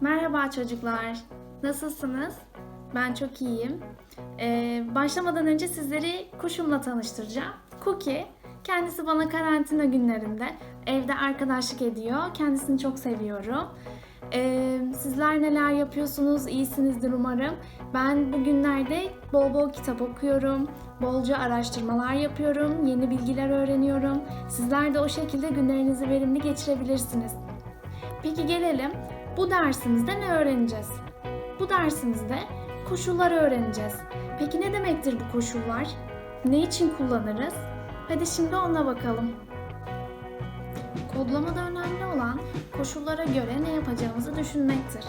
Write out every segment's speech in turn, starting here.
Merhaba çocuklar. Nasılsınız? Ben çok iyiyim. Ee, başlamadan önce sizleri kuşumla tanıştıracağım. Cookie. Kendisi bana karantina günlerinde evde arkadaşlık ediyor. Kendisini çok seviyorum. Ee, sizler neler yapıyorsunuz? İyisinizdir umarım. Ben bugünlerde bol bol kitap okuyorum. Bolca araştırmalar yapıyorum. Yeni bilgiler öğreniyorum. Sizler de o şekilde günlerinizi verimli geçirebilirsiniz. Peki gelelim bu dersimizde ne öğreneceğiz? Bu dersimizde koşulları öğreneceğiz. Peki ne demektir bu koşullar? Ne için kullanırız? Hadi şimdi ona bakalım. Kodlamada önemli olan koşullara göre ne yapacağımızı düşünmektir.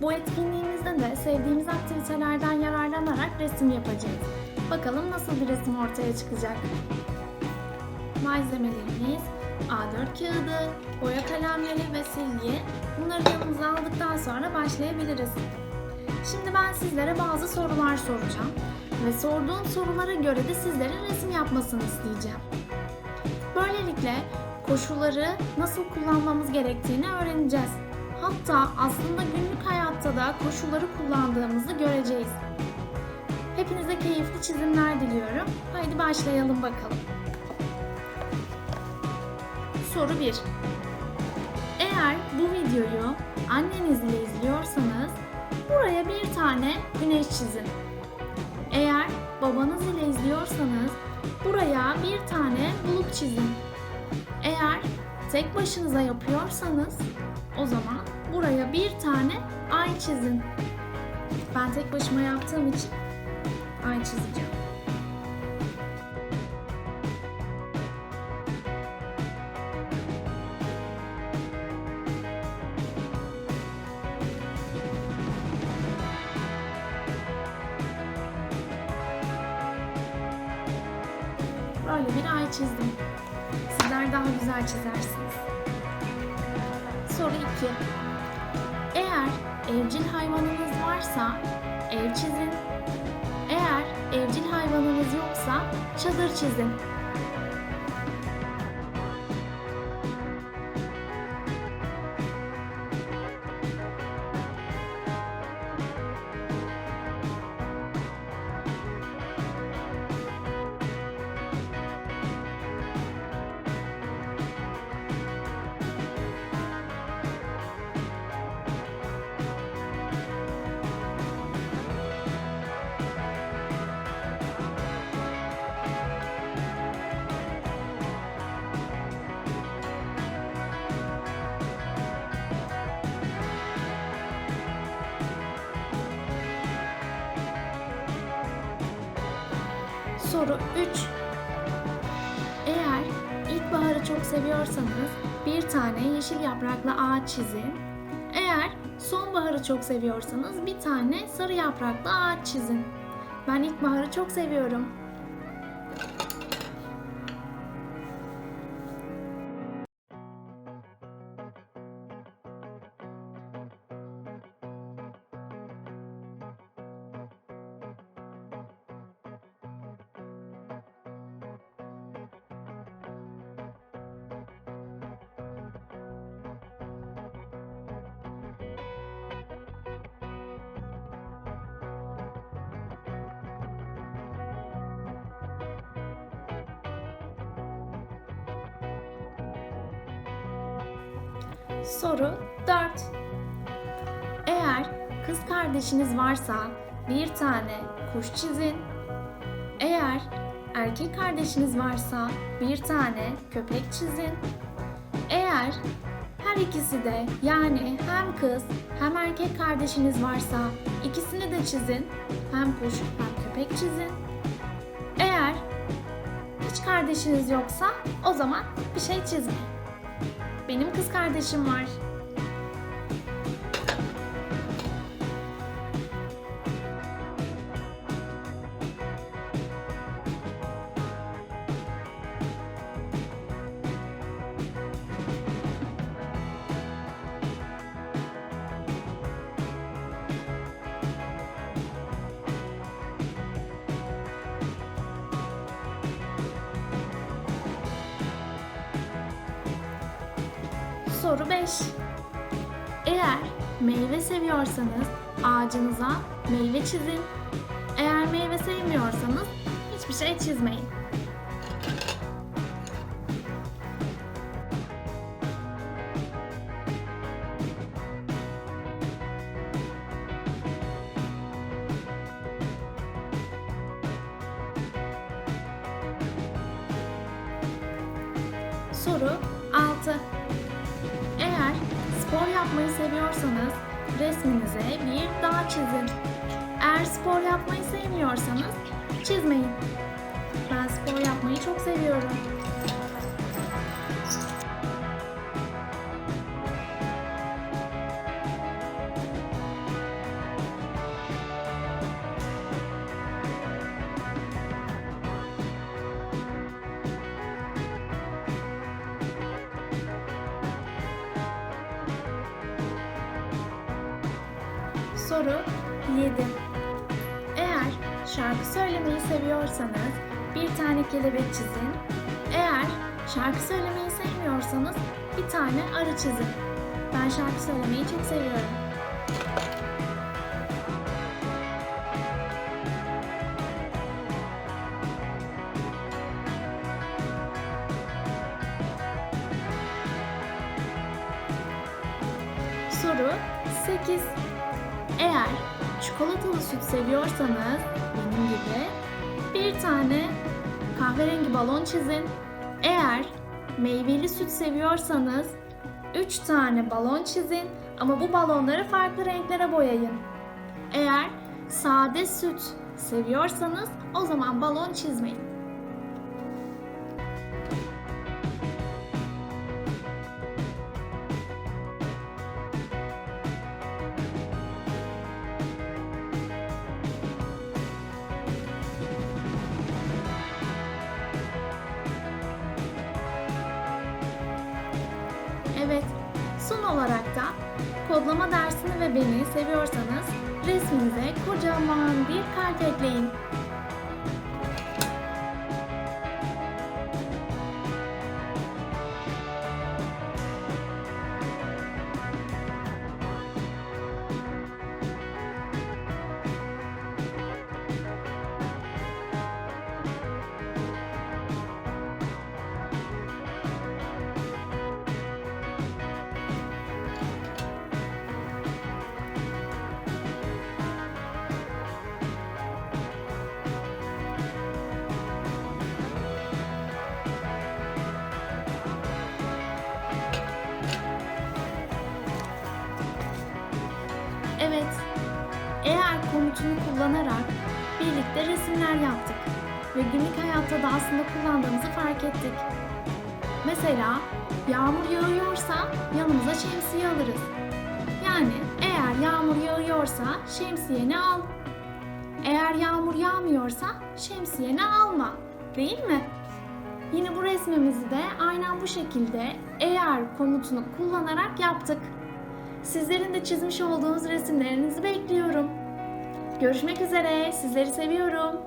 Bu etkinliğimizde de sevdiğimiz aktivitelerden yararlanarak resim yapacağız. Bakalım nasıl bir resim ortaya çıkacak. Malzemelerimiz A4 kağıdı, boya kalemleri ve silgi. Bunları yanımıza aldıktan sonra başlayabiliriz. Şimdi ben sizlere bazı sorular soracağım ve sorduğum sorulara göre de sizlerin resim yapmasını isteyeceğim. Böylelikle koşulları nasıl kullanmamız gerektiğini öğreneceğiz. Hatta aslında günlük hayatta da koşulları kullandığımızı göreceğiz. Hepinize keyifli çizimler diliyorum. Haydi başlayalım bakalım. Soru 1. Eğer bu videoyu annenizle izliyorsanız buraya bir tane güneş çizin. Eğer babanız ile izliyorsanız buraya bir tane bulut çizin. Eğer tek başınıza yapıyorsanız o zaman buraya bir tane ay çizin. Ben tek başıma yaptığım için ay çizeceğim. Böyle bir ay çizdim. Sizler daha güzel çizersiniz. Soru 2. Eğer evcil hayvanınız varsa ev çizin. Eğer evcil hayvanınız yoksa çadır çizin. Soru 3. Eğer ilkbaharı çok seviyorsanız bir tane yeşil yapraklı ağaç çizin. Eğer sonbaharı çok seviyorsanız bir tane sarı yapraklı ağaç çizin. Ben ilkbaharı çok seviyorum. Soru 4. Eğer kız kardeşiniz varsa bir tane kuş çizin. Eğer erkek kardeşiniz varsa bir tane köpek çizin. Eğer her ikisi de yani hem kız hem erkek kardeşiniz varsa ikisini de çizin. Hem kuş hem köpek çizin. Eğer hiç kardeşiniz yoksa o zaman bir şey çizmeyin. Benim kız kardeşim var. Soru 5. Eğer meyve seviyorsanız ağacınıza meyve çizin. Eğer meyve sevmiyorsanız hiçbir şey çizmeyin. Soru 6. Spor yapmayı seviyorsanız resminize bir dağ çizin. Eğer spor yapmayı sevmiyorsanız çizmeyin. Ben spor yapmayı çok seviyorum. Soru 7. Eğer şarkı söylemeyi seviyorsanız bir tane kelebek çizin. Eğer şarkı söylemeyi sevmiyorsanız bir tane arı çizin. Ben şarkı söylemeyi çok seviyorum. Soru 8. Eğer çikolatalı süt seviyorsanız benim gibi bir tane kahverengi balon çizin. Eğer meyveli süt seviyorsanız 3 tane balon çizin ama bu balonları farklı renklere boyayın. Eğer sade süt seviyorsanız o zaman balon çizmeyin. Kodlama dersini ve beni seviyorsanız resminize kocaman bir kalp ekleyin. Komutunu kullanarak birlikte resimler yaptık ve günlük hayatta da aslında kullandığımızı fark ettik. Mesela yağmur yağıyorsa yanımıza şemsiye alırız. Yani eğer yağmur yağıyorsa şemsiyeni al. Eğer yağmur yağmıyorsa şemsiyeni alma. Değil mi? Yine bu resmimizi de aynen bu şekilde eğer komutunu kullanarak yaptık. Sizlerin de çizmiş olduğunuz resimlerinizi bekliyorum. Görüşmek üzere. Sizleri seviyorum.